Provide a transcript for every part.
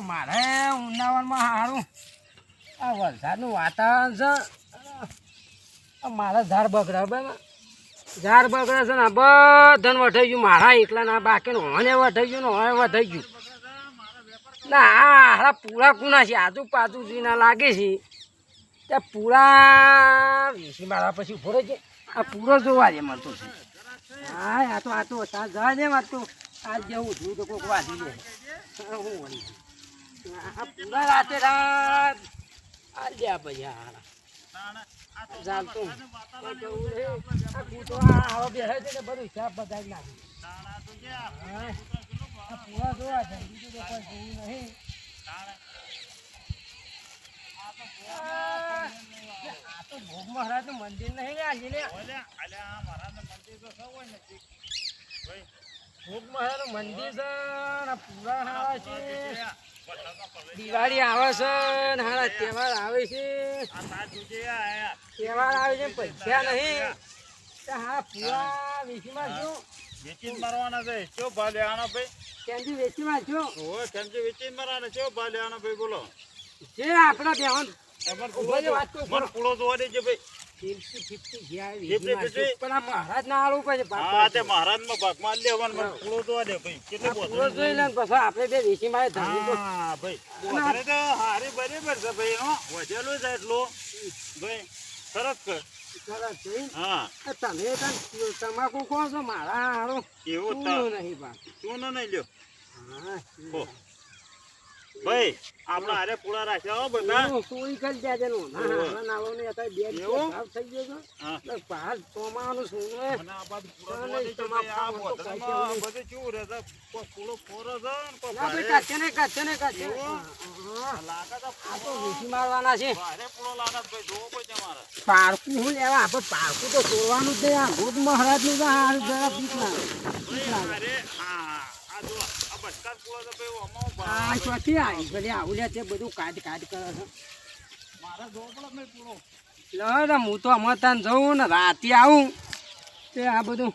મારે ઉનાળામાં સારું આ વરસાદનું વાતાવરણ છે. મારા ઝાડ બગડે બરાબર ઝાડ બગડે છે ને બધાને વટાઈ ગયું. મારા એકલા ના બાકી હોને વટાઈ ગયું ને હોય વટાઈ ગયું. ના આ હારા પૂરા કુના છે. આજુબાજુ પાછુ ના લાગે છે. ત્યાં પૂરા વીસી મારા પછી ઊભો રહે છે. આ પૂરો જોવા દે મળતો છે. હા આ તો આ તો જવા દે આ તો. આજ જેવું થયું તો કોઈક વાંધી લે. હા, વળી પૂરા રાતે રાત. આ લ્યા પછી હારા. આ હવે બેસે નહીં. ભોગ મહારાજનું મંદિર નહીં ને આજે ભોગ મહારાજનું મંદિર છે પુરાણ આવે છે. દિવાળી આવે છે ને હારા તહેવાર આવે છે. તહેવાર આવે છે પૈસા નહીં. હા પૂરા વેચીમાં છું વેચીને મારવાના છે. ચો ભાલે લેવાના ભાઈ? કેમથી વેચીમાં છું? ઓય કેમ કે વેચીને મારવાના? ચો ભાલે લેવાના ભાઈ બોલો. જે આપણા બેહન મને પૂળો જોવા દેજો ભાઈ. તમે તમાકુ કહો છો? મારા હારો એવું નહીં લ્યો. હો. ભાઈ આપણે હારે પૂળા રાખ્યા હો બધા. હું સોળી કરી દેજે નું ના ઓહો. હારા અત્યારે બે ભાવ થઈ ગયો છે. હા. બહાર હે. અને આ પૂળો ના, બધું છે? પૂળો છે ને ના ભાઈ કાચે ને કાચે ને કાચે એવું? હા, લાગે તો આ તો પૂળો. વીસી મારવાના છે. ભારે પૂળો લાગે ભાઈ જોવો પડે તમારે. પારકું હું લેવા આપણે પારકું તો તોડવાનું જ નહીં. આ ભોગ મહારાજનું તો આ જરા બીક લાગે અરે આ આ જો આ છે આ. ચોથી આવી ભલે આવું લે તે બધું કાઢ કાઢ કરે છે. મારે જોવો પડે લે હું તો હમણાં તાન જઉં ને રાતે આવું. તે આ બધું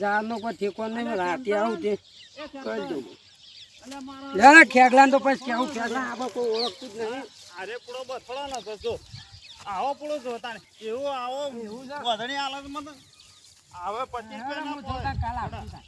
ઝાડનો કોઈ ઠેકો નહીં રાતે આવું તે કરી દઉં. લે ખેગલા તો પછી કેવું ખેગલા આપણે કોઈ ઓળખતું જ નહીં. અરે પૂરો બથડો ન જો. આવો પૂરો જોતા ને એવું આવો એવું છે? વધણી હાલતમાં આવે પચીસ રૂપિયા કાલ આપું તાન.